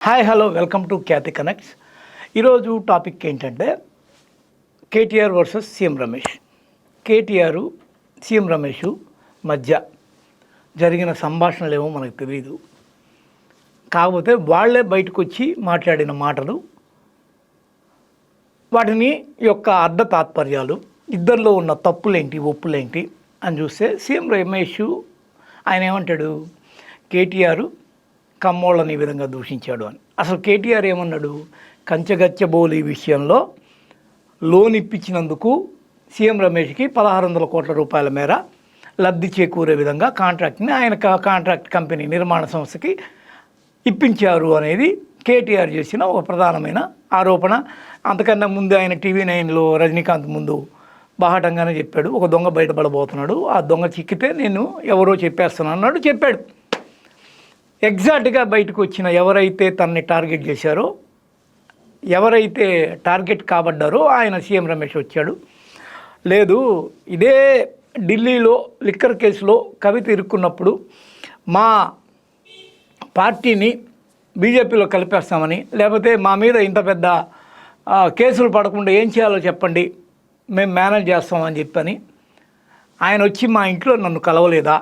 Hi hello welcome to Khyathi connects ఈరోజు topic ఏంటంటే KTR versus CM Ramesh KTR CM Ramesh మధ్య జరిగిన సంభాషణలు ఏమో మనకు తెలియదు కాకపోతే వాళ్ళే బయటకు వచ్చి మాట్లాడిన మాటలు వాటిని యొక్క అర్ధ తాత్పర్యాలు ఇద్దరిలో ఉన్న తప్పులేంటి ఒప్పులేంటి అని చూస్తే సీఎం రమేష్ ఆయన ఏమంటాడు? కేటీఆర్ కమ్మోళ్ళని ఈ విధంగా దూషించాడు అని. అసలు కేటీఆర్ ఏమన్నాడు? కంచగచ్చబోలి విషయంలో లోన్ ఇప్పించినందుకు సీఎం రమేష్కి పదహారు వందల కోట్ల రూపాయల మేర లబ్ధి చేకూరే విధంగా కాంట్రాక్ట్ని ఆయన కా- కాంట్రాక్ట్ కంపెనీ నిర్మాణ సంస్థకి ఇప్పించారు అనేది కేటీఆర్ చేసిన ఒక ప్రధానమైన ఆరోపణ. అంతకన్నా ముందు ఆయన టీవీ నైన్లో రజనీకాంత్ ముందు బాహటంగానే చెప్పాడు. ఒక దొంగ బయటపడబోతున్నాడు. ఆ దొంగ చిక్కితే నేను ఎవరో చెప్పేస్తున్నాను అన్నాడు చెప్పాడు. ఎగ్జాక్ట్గా బయటకు వచ్చిన ఎవరైతే తనని టార్గెట్ చేశారో ఎవరైతే టార్గెట్ కాబడ్డారో ఆయన సీఎం రమేష్ వచ్చాడు. లేదు ఇదే ఢిల్లీలో లిక్కర్ కేసులో కవిత ఇరుక్కున్నప్పుడు మా పార్టీని బీజేపీలో కలిపేస్తామని లేకపోతే మా మీద ఇంత పెద్ద కేసులు పడకుండా ఏం చేయాలో చెప్పండి మేము మేనేజ్ చేస్తామని చెప్పని ఆయన వచ్చి మా ఇంట్లో నన్ను కలవలేదా?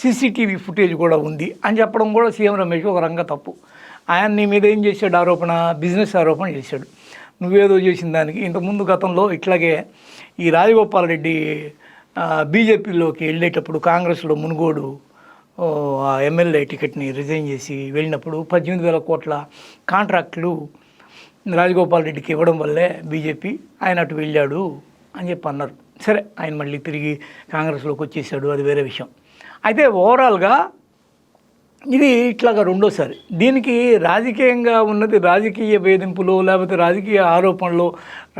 సీసీటీవీ ఫుటేజ్ కూడా ఉంది అని చెప్పడం కూడా సీఎం రమేష్ ఒక రంగ తప్పు. ఆయన నీ మీద ఏం చేశాడు ఆరోపణ? బిజినెస్ ఆరోపణ చేశాడు. నువ్వేదో చేసిన దానికి. ఇంతకుముందు గతంలో ఇట్లాగే ఈ రాజగోపాల్ రెడ్డి బీజేపీలోకి వెళ్ళేటప్పుడు కాంగ్రెస్లో మునుగోడు ఆ ఎమ్మెల్యే టికెట్ని రిజైన్ చేసి వెళ్ళినప్పుడు పద్దెనిమిది వేల కోట్ల కాంట్రాక్టులు రాజగోపాల్ రెడ్డికి ఇవ్వడం వల్లే బీజేపీ ఆయన అటు వెళ్ళాడు అని చెప్పి అన్నారు. సరే ఆయన మళ్ళీ తిరిగి కాంగ్రెస్లోకి వచ్చేసాడు. అది వేరే విషయం. అయితే ఓవరాల్గా ఇది ఇట్లాగా రెండోసారి. దీనికి రాజకీయంగా ఉన్నది రాజకీయ వేధింపులు లేకపోతే రాజకీయ ఆరోపణలు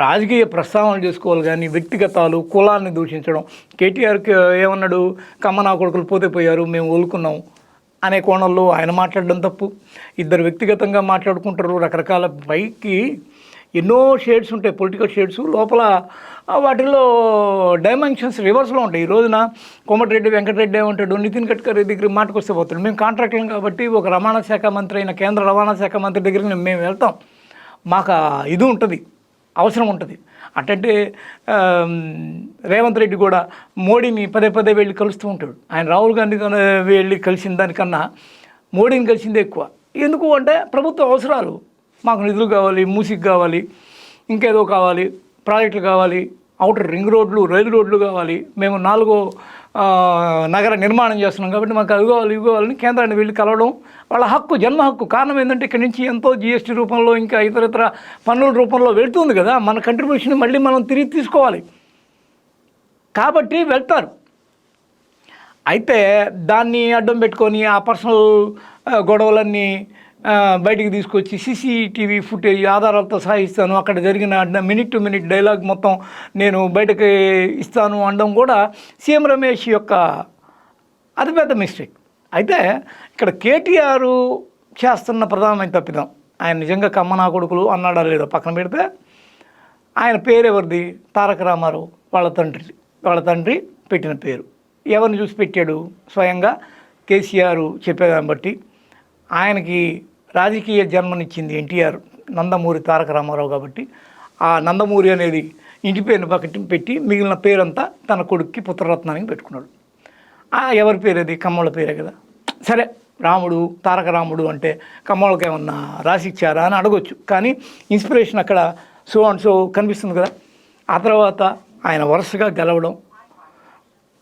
రాజకీయ ప్రస్తావనలు చేసుకోవాలి కానీ వ్యక్తిగతాలు కులాన్ని దూషించడం. కేటీఆర్కి ఏమన్నాడు? కమ్మనా కొడుకులు పోతే పోయారు మేము ఓలుకున్నాం అనే కోణంలో ఆయన మాట్లాడడం తప్పు. ఇద్దరు వ్యక్తిగతంగా మాట్లాడుకుంటారు రకరకాల పైకి ఎన్నో షేడ్స్ ఉంటాయి పొలిటికల్ షేడ్స్ లోపల వాటిలో వాటిల్లో డైమెన్షన్స్ రివర్స్లో ఉంటాయి. ఈ రోజున కోమటిరెడ్డి వెంకటరెడ్డి ఉంటాడు నితిన్ గడ్కరీ దగ్గర మాటకు వస్తే పోతాడు. మేము కాంట్రాక్టులం కాబట్టి ఒక రవాణా శాఖ మంత్రి అయిన కేంద్ర రవాణా శాఖ మంత్రి దగ్గరికి మేము వెళ్తాం. మాకు ఇది ఉంటుంది అవసరం ఉంటుంది. అంటే రేవంత్ రెడ్డి కూడా మోడీని పదే పదే వెళ్ళి కలుస్తూ ఉంటాడు. ఆయన రాహుల్ గాంధీ వెళ్ళి కలిసిన దానికన్నా మోడీని కలిసిందే ఎక్కువ. ఎందుకు అంటే ప్రభుత్వ అవసరాలు. మాకు నిధులు కావాలి మూసిక్ కావాలి ఇంకేదో కావాలి ప్రాజెక్టులు కావాలి అవుటర్ రింగ్ రోడ్లు రైలు రోడ్లు కావాలి. మేము నాలుగో నగర నిర్మాణం చేస్తున్నాం కాబట్టి మాకు అది కావాలి ఇవి కావాలని కేంద్రాన్ని వెళ్ళి కలవడం వాళ్ళ హక్కు జన్మ హక్కు. కారణం ఏంటంటే ఇక్కడి నుంచి ఎంతో జిఎస్టీ రూపంలో ఇంకా ఇతర ఇతర పన్నుల రూపంలో వెళ్తుంది కదా. మన కంట్రిబ్యూషన్ మళ్ళీ మనం తిరిగి తీసుకోవాలి. కాబట్టి వెళ్తారు. అయితే దాన్ని అడ్డం పెట్టుకొని ఆ పర్సనల్ గొడవలన్నీ బయటికి తీసుకొచ్చి సీసీటీవీ ఫుటేజ్ ఆధారాలతో సహా ఇస్తాను. అక్కడ జరిగిన మినిట్ టు మినిట్ డైలాగ్ మొత్తం నేను బయటకి ఇస్తాను అనడం కూడా సీఎం రమేష్ యొక్క అతిపెద్ద మిస్టేక్. అయితే ఇక్కడ కేటీఆర్ చేస్తున్న ప్రధానమైన తప్పిదం ఆయన నిజంగా కమ్మనా కొడుకులు అన్నాడా లేదో పక్కన పెడితే ఆయన పేరు ఎవరిది? తారక రామారావు వాళ్ళ తండ్రి వాళ్ళ తండ్రి పెట్టిన పేరు. ఎవరిని చూసి పెట్టాడు? స్వయంగా కేసీఆర్ చెప్పేదాన్ని బట్టి ఆయనకి రాజకీయ జన్మనిచ్చింది ఎన్టీఆర్ నందమూరి తారక రామారావు కాబట్టి. ఆ నందమూరి అనేది ఇంటి పేరుని పక్కటి పెట్టి మిగిలిన పేరంతా తన కొడుక్కి పుత్రరత్నానికి పెట్టుకున్నాడు. ఆ ఎవరి పేరు అది కమ్మల పేరే కదా. సరే రాముడు తారక రాముడు అంటే కమ్మలకి ఏమన్నా రాసిచ్చారా అని అడగొచ్చు. కానీ ఇన్స్పిరేషన్ అక్కడ సో అండ్ సో కనిపిస్తుంది కదా. ఆ తర్వాత ఆయన వరుసగా గెలవడం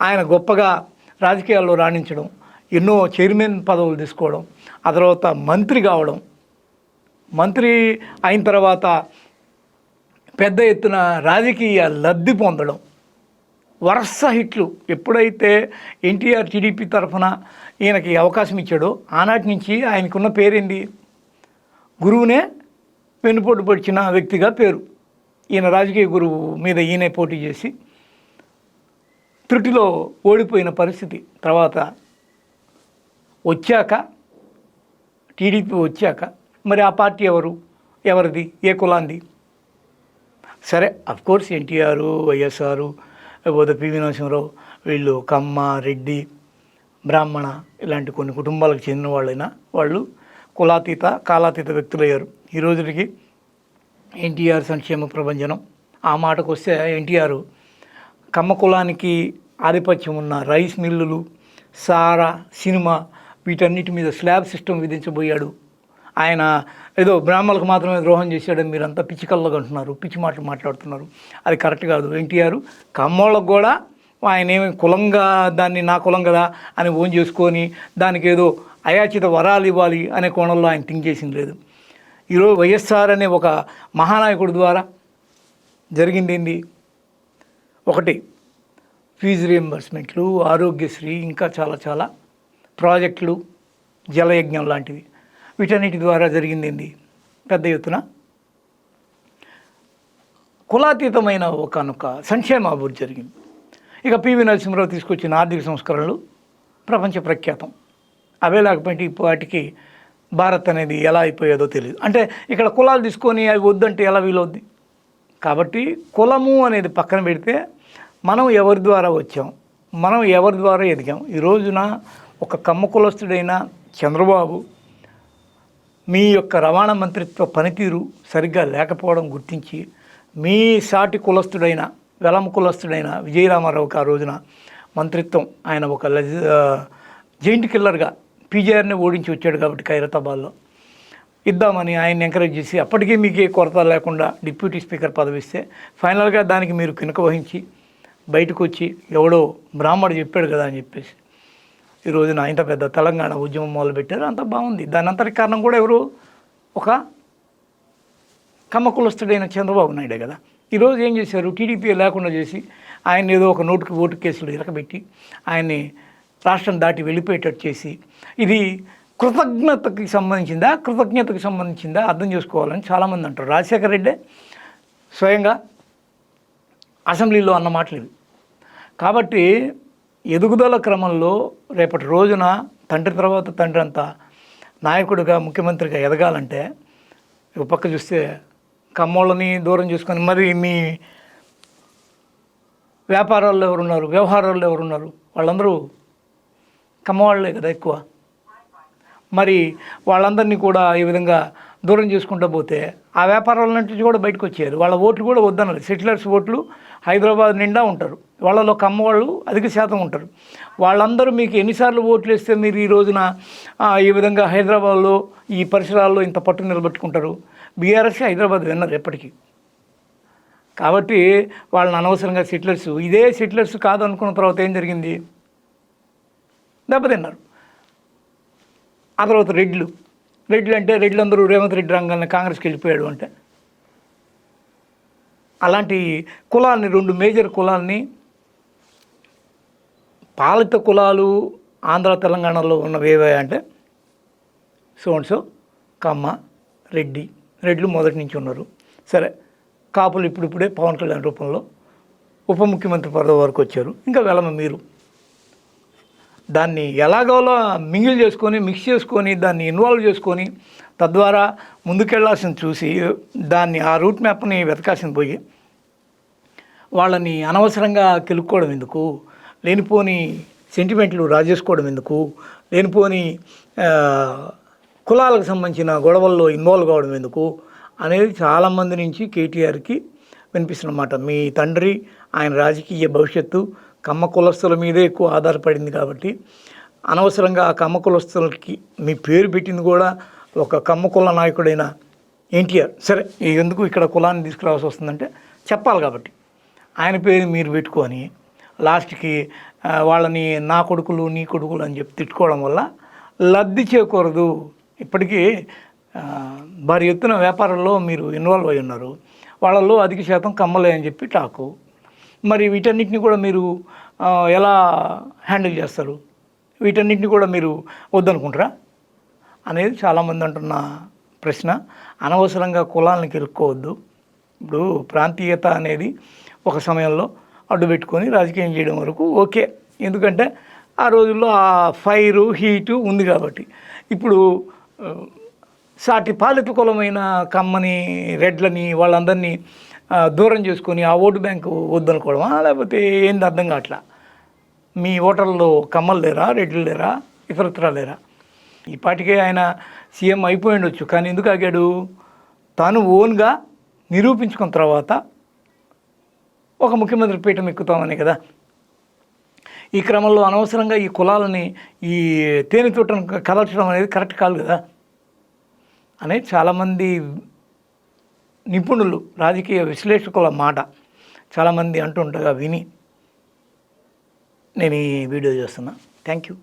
ఆయన గొప్పగా రాజకీయాల్లో రాణించడం ఎన్నో చైర్మన్ పదవులు తీసుకోవడం ఆ తర్వాత మంత్రి కావడం. మంత్రి అయిన తర్వాత పెద్ద ఎత్తున రాజకీయ లబ్ధి పొందడం. వరుస హిట్లు. ఎప్పుడైతే ఎన్టీఆర్ టీడీపీ తరఫున ఈయనకి అవకాశం ఇచ్చాడో ఆనాటి నుంచి ఆయనకున్న పేరేంది? గురువునే వెన్నుపోటు పొడిచిన వ్యక్తిగా పేరు. ఈయన రాజకీయ గురువు మీద ఈయనే పోటీ చేసి త్రుటిలో ఓడిపోయిన పరిస్థితి. తర్వాత వచ్చాక టీడీపీ వచ్చాక మరి ఆ పార్టీ ఎవరు? ఎవరిది? ఏ కులాంది? సరే అఫ్కోర్స్ ఎన్టీఆర్ వైఎస్ఆర్ లేకపోతే పివి నరసింహరావు వీళ్ళు కమ్మ రెడ్డి బ్రాహ్మణ ఇలాంటి కొన్ని కుటుంబాలకు చెందిన వాళ్ళైనా వాళ్ళు కులాతీత కాలాతీత వ్యక్తులయ్యారు. ఈ రోజుకి ఎన్టీఆర్ సంక్షేమ ప్రభంజనం. ఆ మాటకు వస్తే ఎన్టీఆర్ కమ్మ కులానికి ఆధిపత్యం ఉన్న రైస్ మిల్లులు సారా సినిమా వీటన్నిటి మీద స్లాబ్ సిస్టమ్ విధించబోయాడు. ఆయన ఏదో బ్రాహ్మణులకు మాత్రమే ద్రోహం చేశాడని మీరంతా పిచ్చి అంటున్నారు పిచ్చి మాటలు మాట్లాడుతున్నారు. అది కరెక్ట్ కాదు. ఎన్టీఆర్ కమ్మోళ్ళకు కూడా ఆయన ఏమి కులంగా దాన్ని నా కులం కదా అని ఓన్ చేసుకొని దానికి ఏదో అయాచిత వరాలు ఇవ్వాలి అనే కోణంలో ఆయన థింక్ చేసింది లేదు. ఈరోజు వైఎస్ఆర్ అనే ఒక మహానాయకుడి ద్వారా జరిగింది ఏంటి ఒకటి ఫీజు రియంబర్స్మెంట్లు ఆరోగ్యశ్రీ ఇంకా చాలా చాలా ప్రాజెక్టులు జలయజ్ఞం లాంటివి. వీటన్నిటి ద్వారా జరిగింది ఏంది పెద్ద ఎత్తున కులాతీతమైన ఒకనొక సంక్షేమ అభివృద్ధి జరిగింది. ఇక పివి నరసింహరావు తీసుకొచ్చిన ఆర్థిక సంస్కరణలు ప్రపంచ ప్రఖ్యాతం. అవే లేకపోతే ఇప్పటికి భారత్ అనేది ఎలా అయిపోయేదో తెలియదు అంటే ఇక్కడ కులాలు తీసుకొని అవి వద్దంటే ఎలా వీలవుద్ది? కాబట్టి కులము అనేది పక్కన పెడితే మనం ఎవరి ద్వారా వచ్చాం? మనం ఎవరి ద్వారా ఎదిగాం? ఈ రోజున ఒక కమ్మ కులస్తుడైన చంద్రబాబు మీ యొక్క రవాణా మంత్రిత్వ పనితీరు సరిగ్గా లేకపోవడం గుర్తించి మీ సాటి కులస్తుడైన వెలమ కులస్తుడైన విజయరామారావుకి ఆ రోజున మంత్రిత్వం ఆయన ఒక జైంట్ కిల్లర్గా పీజీఆర్ని ఓడించి వచ్చాడు కాబట్టి ఖైరతాబాద్లో. ఇద్దామని ఆయన్ని ఎంకరేజ్ చేసి అప్పటికీ మీకు ఏ కొరత లేకుండా డిప్యూటీ స్పీకర్ పదవిస్తే ఫైనల్గా దానికి మీరు కినుక వహించి బయటకు వచ్చి ఎవడో బ్రాహ్మడు చెప్పాడు కదా అని చెప్పేసి ఈరోజు నా ఇంత పెద్ద తెలంగాణ ఉద్యమం మొదలుపెట్టారు అంత బాగుంది. దాని అంతటి కారణం కూడా ఎవరు? ఒక కమ్మకులస్తుడైన చంద్రబాబు నాయుడే కదా. ఈరోజు ఏం చేశారు? టీడీపీ లేకుండా చేసి ఆయన ఏదో ఒక నోటుకు ఓటు కేసులు ఇరకబెట్టి ఆయన్ని రాష్ట్రం దాటి వెళ్ళిపోయేటట్టు చేసి ఇది కృతజ్ఞతకి సంబంధించిందా? కృతజ్ఞతకి సంబంధించిందా? అర్థం చేసుకోవాలని చాలామంది అంటారు. రాజశేఖర రెడ్డే స్వయంగా అసెంబ్లీలో అన్న మాటలు ఇవి. కాబట్టి ఎదుగుదల క్రమంలో రేపటి రోజున తండ్రి తర్వాత తండ్రి అంతా నాయకుడిగా ముఖ్యమంత్రిగా ఎదగాలంటే ఒక పక్క చూస్తే కమ్మోళ్ళని దూరం చేసుకొని మరి మీ వ్యాపారాల్లో ఎవరున్నారు వ్యవహారాల్లో ఎవరున్నారు? వాళ్ళందరూ కమ్మవాళ్ళే కదా ఎక్కువ. మరి వాళ్ళందరినీ కూడా ఈ విధంగా దూరం చేసుకుంటూ పోతే ఆ వ్యాపారాల నుంచి కూడా బయటకు వచ్చారు వాళ్ళ ఓట్లు కూడా వద్దన్నారు సెటిలర్స్ ఓట్లు హైదరాబాద్ నిండా ఉంటారు. వాళ్ళలో కమ్మవాళ్ళు అధిక శాతం ఉంటారు. వాళ్ళందరూ మీకు ఎన్నిసార్లు ఓట్లు వేస్తే మీరు ఈ రోజున ఈ విధంగా హైదరాబాద్లో ఈ పరిసరాల్లో ఇంత పట్టు నిలబెట్టుకుంటారు? బీఆర్ఎస్ హైదరాబాద్ విన్నారు ఎప్పటికీ. కాబట్టి వాళ్ళని అనవసరంగా సెటిలర్స్ ఇదే సెటిలర్స్ కాదు అనుకున్న తర్వాత ఏం జరిగింది? దెబ్బతిన్నారు. ఆ తర్వాత రెడ్లు. రెడ్లు అంటే రెడ్లు అందరూ రేవంత్ రెడ్డి రంగాన్ని కాంగ్రెస్కి వెళ్ళిపోయాడు అంటే. అలాంటి కులాల్ని రెండు మేజర్ కులాల్ని పాలిత కులాలు ఆంధ్ర తెలంగాణలో ఉన్నవి ఏవే అంటే సోన్సో కమ్మ రెడ్డి రెడ్లు మొదటి నుంచి ఉన్నారు. సరే కాపులు ఇప్పుడిప్పుడే పవన్ కళ్యాణ్ రూపంలో ఉప ముఖ్యమంత్రి పదవి వరకు వచ్చారు. ఇంకా వెళ్ళమ మీరు. దాన్ని ఎలాగోలో మింగిల్ చేసుకొని మిక్స్ చేసుకొని దాన్ని ఇన్వాల్వ్ చేసుకొని తద్వారా ముందుకెళ్ళాల్సింది చూసి దాన్ని ఆ రూట్ మ్యాప్ని వెతకాల్సింది పోయి వాళ్ళని అనవసరంగా కెలుక్కోవడం ఎందుకు? లేనిపోని సెంటిమెంట్లు రాజేసుకోవడం ఎందుకు? లేనిపోని కులాలకు సంబంధించిన గొడవల్లో ఇన్వాల్వ్ కావడం ఎందుకు? అనేది చాలామంది నుంచి కేటీఆర్కి వినిపిస్తున్నమాట మీ తండ్రి ఆయన రాజకీయ భవిష్యత్తు కమ్మ కులస్తుల మీదే ఎక్కువ ఆధారపడింది కాబట్టి అనవసరంగా ఆ కమ్మ కులస్తులకి మీ పేరు పెట్టింది కూడా ఒక కమ్మ కుల నాయకుడైన ఎన్టీఆర్. సరే ఎందుకు ఇక్కడ కులాన్ని తీసుకురావాల్సి వస్తుందంటే చెప్పాలి కాబట్టి. ఆయన పేరు మీరు పెట్టుకొని లాస్ట్కి వాళ్ళని నా కొడుకులు నీ కొడుకులు అని చెప్పి తిట్టుకోవడం వల్ల లబ్ధి చేకూరదు. ఇప్పటికీ భారీ ఎత్తున వ్యాపారంలో మీరు ఇన్వాల్వ్ అయి ఉన్నారు. వాళ్ళల్లో అధిక శాతం కమ్మలే అని చెప్పి టాకు. మరి వీటన్నిటిని కూడా మీరు ఎలా హ్యాండిల్ చేస్తారు? వీటన్నిటిని కూడా మీరు వద్దనుకుంటారా? అనేది చాలామంది అంటున్న ప్రశ్న. అనవసరంగా కులాలను కిరుక్కోవద్దు. ఇప్పుడు ప్రాంతీయత అనేది ఒక సమయంలో అడ్డు పెట్టుకొని రాజకీయం చేయడం వరకు ఓకే. ఎందుకంటే ఆ రోజుల్లో ఆ ఫైరు హీటు ఉంది కాబట్టి. ఇప్పుడు సాటి పాలిత కులమైన కమ్మని రెడ్లని వాళ్ళందరినీ దూరం చేసుకొని ఆ ఓటు బ్యాంకు వద్దనుకోవడమా? లేకపోతే ఏంది అర్థం కావట్లా? మీ ఓటర్లో కమ్మలు లేరా రెడ్లు లేరా ఇతరత్రా లేరా? ఇప్పటికే ఆయన సీఎం అయిపోయి ఉండొచ్చు. కానీ ఎందుకు ఆగాడు? తాను ఓన్గా నిరూపించుకున్న తర్వాత ఒక ముఖ్యమంత్రి పీఠం ఎక్కుతామని కదా. ఈ క్రమంలో అనవసరంగా ఈ కులాలని ఈ తేనె తోటను కదల్చడం అనేది కరెక్ట్ కాదు కదా. అనే చాలామంది నిపుణులు రాజకీయ విశ్లేషకుల మాట చాలామంది అంటుండగా విని నేను ఈ వీడియో చేస్తున్నా. Thank you